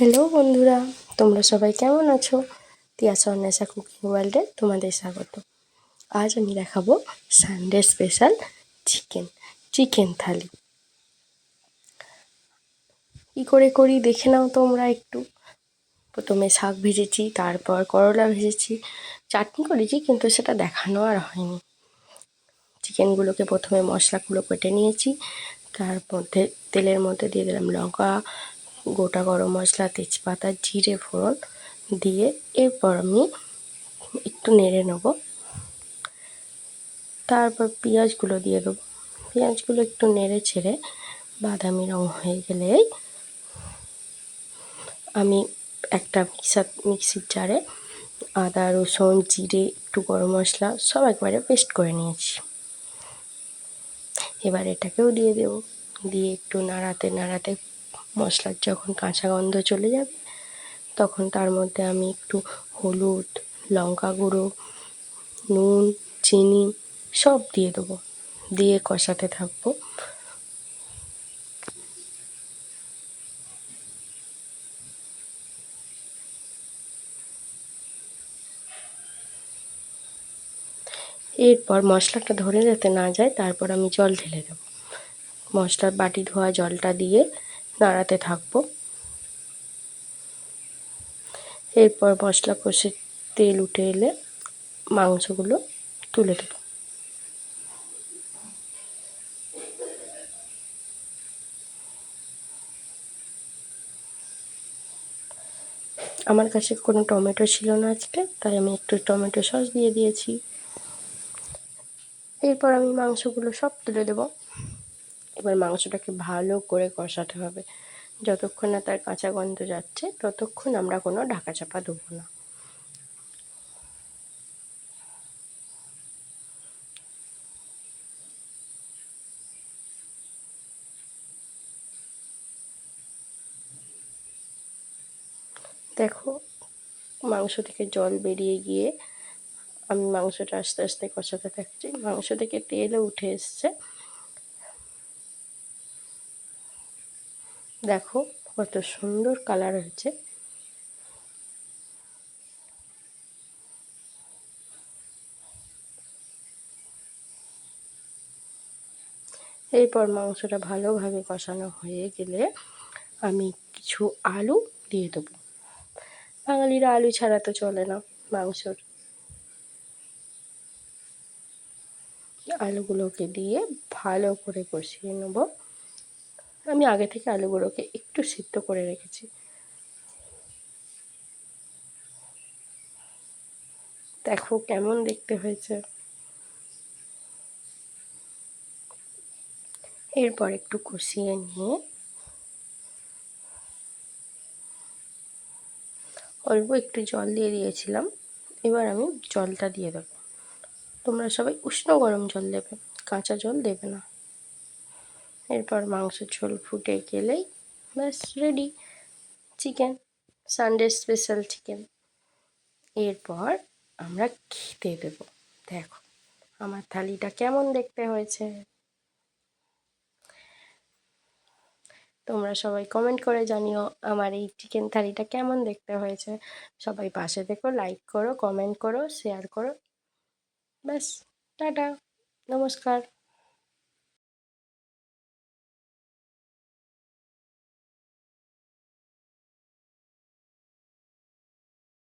Hello বন্ধুরা, তোমরা সবাই কেমন আছো? তিয়াস অন্বেষা কুকিং ওয়ার্ল্ডে তোমাদের স্বাগত। আজ আমি দেখাবো Sunday special chicken chicken thali. কী করে করি দেখে নাও তোমরা একটু। প্রথমে শাক ভেজেছি, তারপর করলা ভেজেছি। চাটনি করেছি কিন্তু সেটা দেখানো আর হয়নি। চিকেনগুলোকে প্রথমে মশলাগুলো কেটে নিয়েছি, তার মধ্যে তেলের মধ্যে দিয়ে দিলাম লঙ্কা গোটা গরম মশলা, তেজপাতা, জিরে, ফোড়ন দিয়ে এরপর আমি একটু নেড়ে নেব। তারপর পেঁয়াজগুলো দিয়ে দেবো। পেঁয়াজগুলো একটু নেড়ে ছেড়ে বাদামি রং হয়ে গেলেই আমি একটা মিক্সার, মিক্সির জারে আদা, রসুন, জিরে, একটু গরম মশলা সব একবারে পেস্ট করে নিয়েছি। এবার এটাকেও দিয়ে দেব। দিয়ে একটু নাড়াতে নাড়াতে মশলার যখন কাঁচা গন্ধ চলে যাবে, তখন তার মধ্যে আমি একটু হলুদ, লঙ্কা গুঁড়ো, নুন, চিনি সব দিয়ে দেবো। দিয়ে কষাতে থাকব। এরপর মশলাটা ধরে যাতে না যায়, তারপর আমি জল ঢেলে দেবো। মশলার বাটি ধোয়া জলটা দিয়ে নাড়াতে থাকব। এরপর মশলা কষে তেল উঠে এলে মাংসগুলো তুলে দেবো। আমার কাছে কোনো টমেটো ছিল না আজকে, তাই আমি একটু টমেটো সস দিয়ে দিয়েছি। এরপর আমি মাংসগুলো সব তুলে দেবো। এবার মাংসটাকে ভালো করে কষাতে হবে। যতক্ষণ না তার কাঁচা গন্ধ যাচ্ছে, ততক্ষণ আমরা কোনো ঢাকা চাপা দেবো না। দেখো, মাংস থেকে জল বেরিয়ে গিয়ে আমি মাংসটা আস্তে আস্তে কষাতে থাকছি। মাংস থেকে তেলও উঠে এসছে। দেখো কত সুন্দর কালার হয়েছে। এরপর মাংসটা ভালোভাবে কষানো হয়ে গেলে আমি কিছু আলু দিয়ে দেবো। বাঙালিরা আলু ছাড়া তো চলে না মাংসর। আলুগুলোকে দিয়ে ভালো করে কষিয়ে নেব। আমি আগে থেকে আলুগুলোকে একটু সিদ্ধ করে রেখেছি। দেখো কেমন দেখতে হয়েছে। এরপর একটু কষিয়ে নিয়ে অল্প একটু জল দিয়ে দিয়েছিলাম, এবার আমি জলটা দিয়ে দেবো। তোমরা সবাই উষ্ণ গরম জল দেবে, কাঁচা জল দেবে না। এরপর মাংস ঝোল ফুটে গেলেই ব্যাস ready chicken Sunday special chicken এরপর আমরা খেতে দেবো। দেখো, আমার থালিটা কেমন দেখতে হয়েছে। তোমরা সবাই কমেন্ট করে জানিও আমার এই চিকেন থালিটা কেমন দেখতে হয়েছে। সবাই পাশে দেখো লাইক করো কমেন্ট করো শেয়ার করো। ব্যাস, টাটা, নমস্কার।